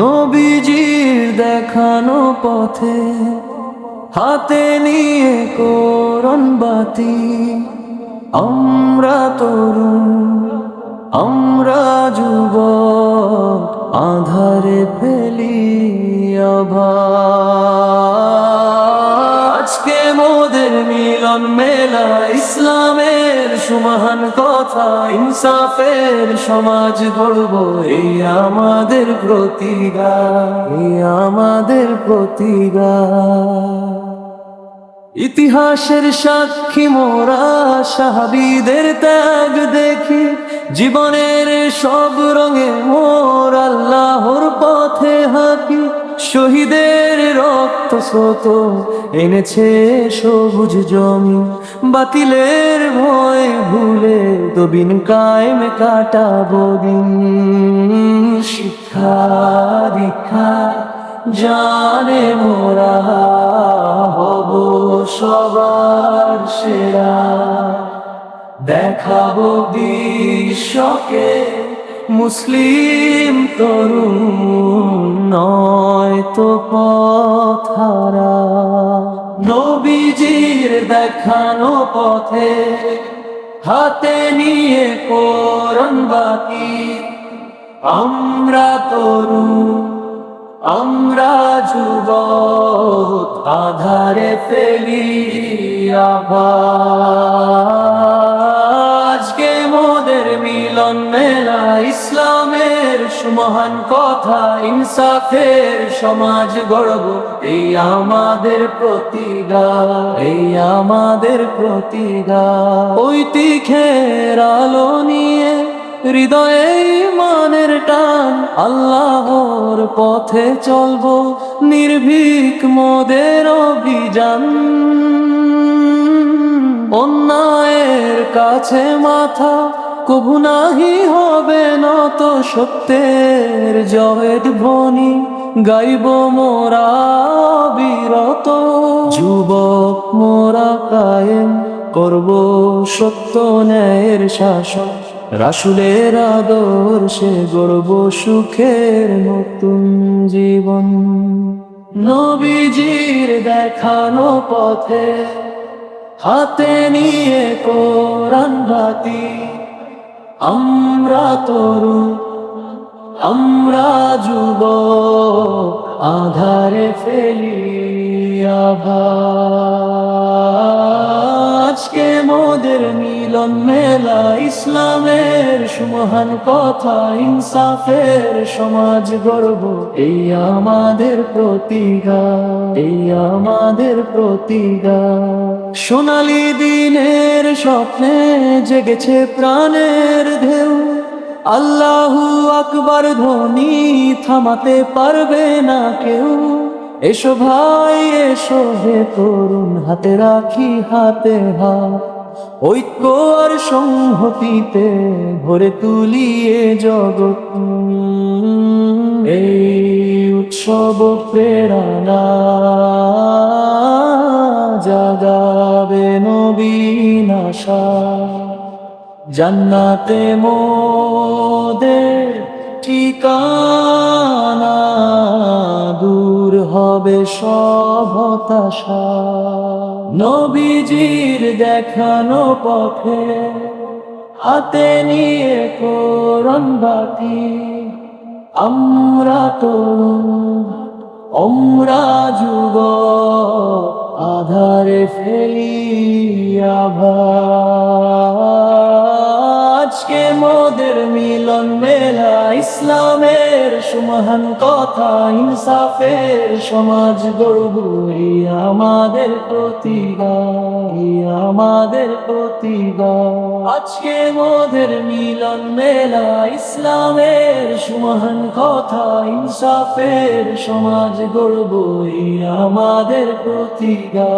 নবীজির দেখানো পথে হাতে নিয়ে করন বাতি। আমরা তরুণ আমরা যুব আধারে ফেলি আজকে সুমহান কথা, ইনসাফের সমাজ গড়ব, এই আমাদের প্রতিগা এই আমাদের প্রতিগা ইতিহাসের সাক্ষী মোরা, সাহাবিদের ত্যাগ দেখি, জীবনের সব রঙে মোর আল্লাহর পথে হাঁকি শহীদের রক্ত স্রোত এনেছে সবুজ জমি বাতিলের ভয় ভুলে তবিন কায়েম কাটাবো দিন। শিক্ষা দীক্ষা, জানে মোরা হব সবার সেরা। দেখাবো বিশ্বকে মুসলিম তরুণ নয় তো পথারা নবীজির দেখানো পথে হাতে নিয়ে করন বাকি। আমরা তরুণ, আমরা যুব আধারে ফেলি আজকে সুমহান কথা, ইনসাফের সমাজ গড়ব। এই আমাদের প্রতিগা এই আমাদের প্রতিগা ঐতিখের আলো নিয়ে হৃদয়ে মানের টান, আল্লাহর পথে চলবো নির্ভীক মোদের অভিযান। অন্যায়ের কাছে মাথা কবু নাহি হবে নত সত্যের জয়ের ধ্বনি গাইব মোরা বিরত। যুবক মোরা কায়েম করব সত্য ন্যায়ের শাসন। রাসুলের আদর্শে গর্ব সুখের নতুন জীবন। নবীজির দেখানো পথে হাতে নিয়ে কোরআন বাতি আমরা তরুণ আমরা যুব আধারে ফেলি আভা। মিলন মেলা, ইসলামের সুমহান কথা, ইনসাফের সমাজ গর্ব, এই আমাদের প্রতিগা এই আমাদের প্রতিগা সোনালি দিনের স্বপ্নে জেগেছে প্রাণের ঢেউ, আল্লাহু আকবার ধ্বনি থামাতে পারবে না কেউ। এসো ভাই, এসো হে তরুণ, হাতে রাখি হাতে হাত। ঐক্য আর সংহতিতে ভরে তুলিয়ে জগৎ। এই উৎসব প্রেরণা জাগাবে নবীন আশা। জান্নাতে মোদের ঠিকানা দূর হবে সব হতাশা। নবীজির দেখানো পথে হাতে নিয়ে করন বাতি। আমরা তো অমরা যুগ আধারে ফেলি আভা আজকে মোদের মিলন মেলা, ইসলামের সুমহান কথা, ইনসাফের সমাজ গড়ব, এই আমাদের প্রতিগা এই আমাদের প্রতিগা আজকে মোদের মিলন মেলা, ইসলামের সুমহান কথা, ইনসাফের সমাজ গড়ব আমাদের প্রতিগা